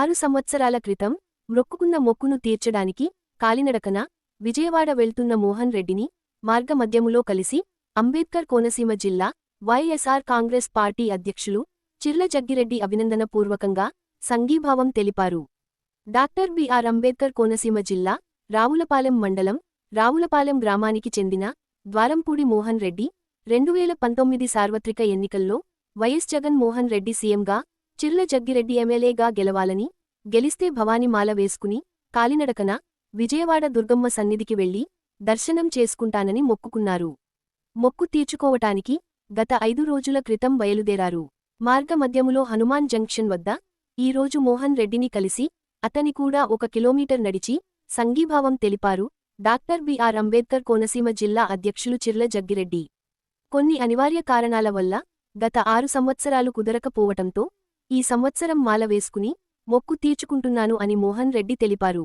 ఆరు సంవత్సరాల క్రితం మొక్కుకున్న మొక్కును తీర్చడానికి కాలినడకన విజయవాడ వెళ్తున్న మోహన్ రెడ్డిని మార్గమధ్యములో కలిసి అంబేద్కర్ కోనసీమ జిల్లా వైఎస్ఆర్ కాంగ్రెస్ పార్టీ అధ్యక్షులు చిర్ల జగ్గిరెడ్డి అభినందనపూర్వకంగా సంఘీభావం తెలిపారు. డాక్టర్ బిఆర్ అంబేద్కర్ కోనసీమ జిల్లా రావులపాలెం మండలం రావులపాలెం గ్రామానికి చెందిన ద్వారంపూడి మోహన్ రెడ్డి రెండువేల పంతొమ్మిది సార్వత్రిక ఎన్నికల్లో వైఎస్ జగన్ మోహన్ రెడ్డి సీఎంగా చిర్ల జగ్గిరెడ్డి ఎమ్మెల్యేగా గెలవాలని గెలిస్తే భవానీమాల వేసుకుని కాలినడకన విజయవాడ దుర్గమ్మ సన్నిధికి వెళ్ళి దర్శనం చేసుకుంటానని మొక్కుకున్నారు. మొక్కు తీర్చుకోవటానికి గత ఐదు రోజుల క్రితం బయలుదేరారు. మార్గమధ్యములో హనుమాన్ జంక్షన్ వద్ద ఈరోజు మోహన్ రెడ్డిని కలిసి అతని కూడా ఒక కిలోమీటర్ నడిచి సంఘీభావం తెలిపారు డాక్టర్ బిఆర్ అంబేద్కర్ కోనసీమ జిల్లా అధ్యక్షులు చిర్ల జగ్గిరెడ్డి. కొన్ని అనివార్య కారణాల వల్ల గత ఆరు సంవత్సరాలు కుదరకపోవటంతో ఈ సంవత్సరం మాల వేసుకుని మొక్కు తీర్చుకుంటున్నాను అని మోహన్ రెడ్డి తెలిపారు.